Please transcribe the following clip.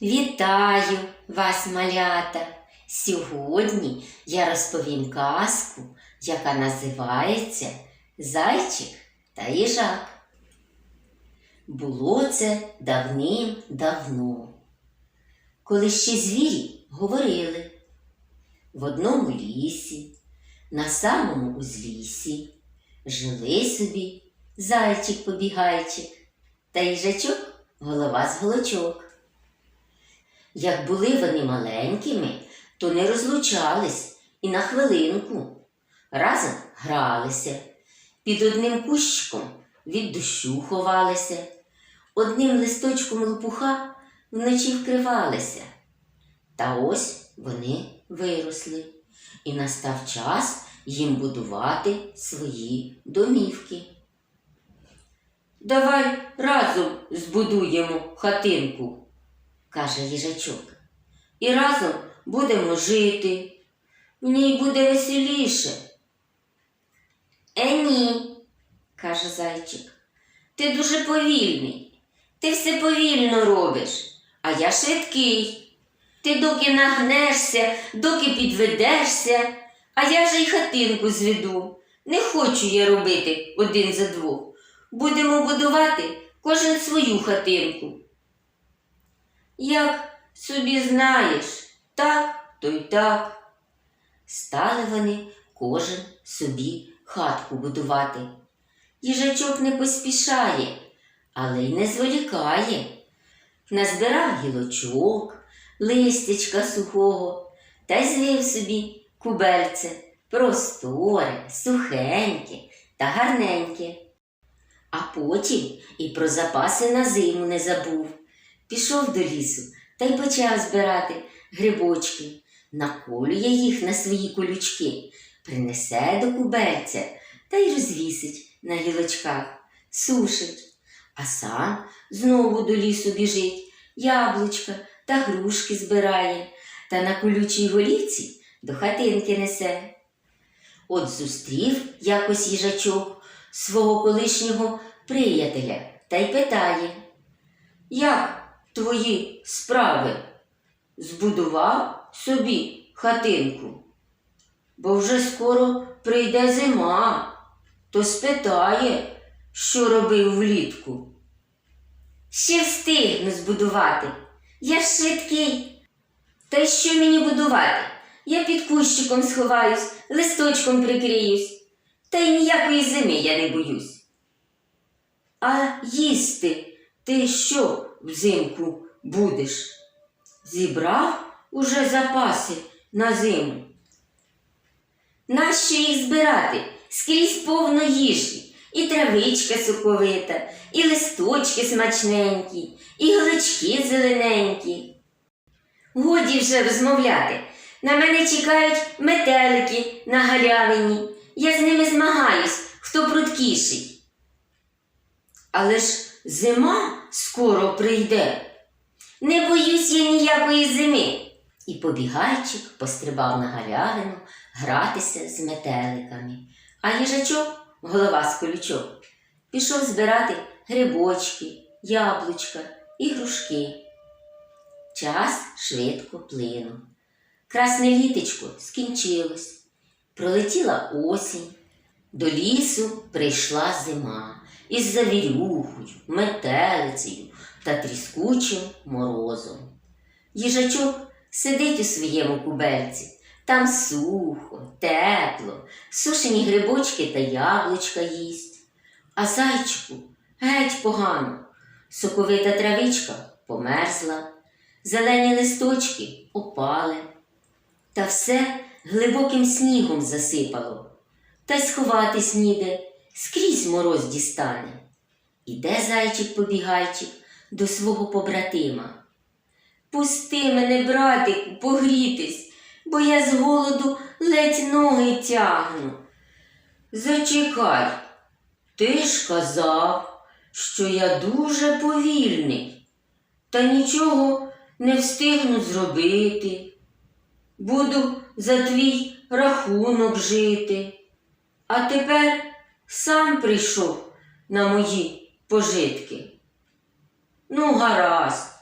Вітаю вас, малята! Сьогодні я розповім казку, яка називається Зайчик та їжак. Було це давним-давно, коли ще звірі говорили в одному лісі, на самому узліссі, жили собі зайчик-побігайчик та їжачок голова з голочок. Як були вони маленькими, то не розлучались і на хвилинку. Разом гралися, під одним кущиком від дощу ховалися, одним листочком лопуха вночі вкривалися. Та ось вони виросли, і настав час їм будувати свої домівки. Давай разом збудуємо хатинку каже їжачок. І разом будемо жити. В ній буде веселіше. Е, ні, каже зайчик. Ти дуже повільний. Ти все повільно робиш, а я швидкий. Ти доки нагнешся, доки підведешся, а я вже й хатинку зведу. Не хочу я робити один за двох. Будемо будувати кожен свою хатинку. Як собі знаєш, так, то й так. Стали вони кожен собі хатку будувати. Їжачок не поспішає, але й не зволікає. Назбирав гілочок, листячка сухого та й звів собі кубельце просторе, сухеньке та гарненьке. А потім і про запаси на зиму не забув. Пішов до лісу та й почав збирати грибочки, наколює їх на свої колючки, принесе до кубельця та й розвісить на гілочках, сушить, а сам знову до лісу біжить, яблучка та грушки збирає та на колючій голівці до хатинки несе. От зустрів якось їжачок свого колишнього приятеля та й питає. Як твої справи? Збудував собі хатинку, бо вже скоро прийде зима, то спитає, що робив влітку. Ще встигну збудувати. Я ж швидкий. Та й що мені будувати? Я під кущиком сховаюсь, листочком прикриюсь, та й ніякої зими я не боюсь. А їсти ти що взимку будеш? Зібрав уже запаси на зиму? Нащо їх збирати? Скрізь повно їжі, і травичка соковита, і листочки смачненькі, і глички зелененькі. Годі вже розмовляти. На мене чекають метелики на галявині. Я з ними змагаюсь, хто прудкіший. Але ж зима скоро прийде. Не боюсь я ніякої зими. І побігайчик пострибав на галявину гратися з метеликами. А їжачок, голова з колючок, пішов збирати грибочки, яблучка і грушки. Час швидко плинув. Красне літечко скінчилось. Пролетіла осінь. До лісу прийшла зима із завірюхою, метелицею та тріскучим морозом. Їжачок сидить у своєму кубельці, там сухо, тепло, сушені грибочки та яблучка їсть. А зайчику геть погано, соковита травичка померзла, зелені листочки опали, та все глибоким снігом засипало, та й сховатись ніде, скрізь мороз дістане. Іде зайчик-побігайчик до свого побратима. Пусти мене, братику, погрітись, бо я з голоду ледь ноги тягну. Зачекай, ти ж казав, що я дуже повільний, та нічого не встигну зробити. Буду за твій рахунок жити. А тепер сам прийшов на мої пожитки. Ну, гаразд,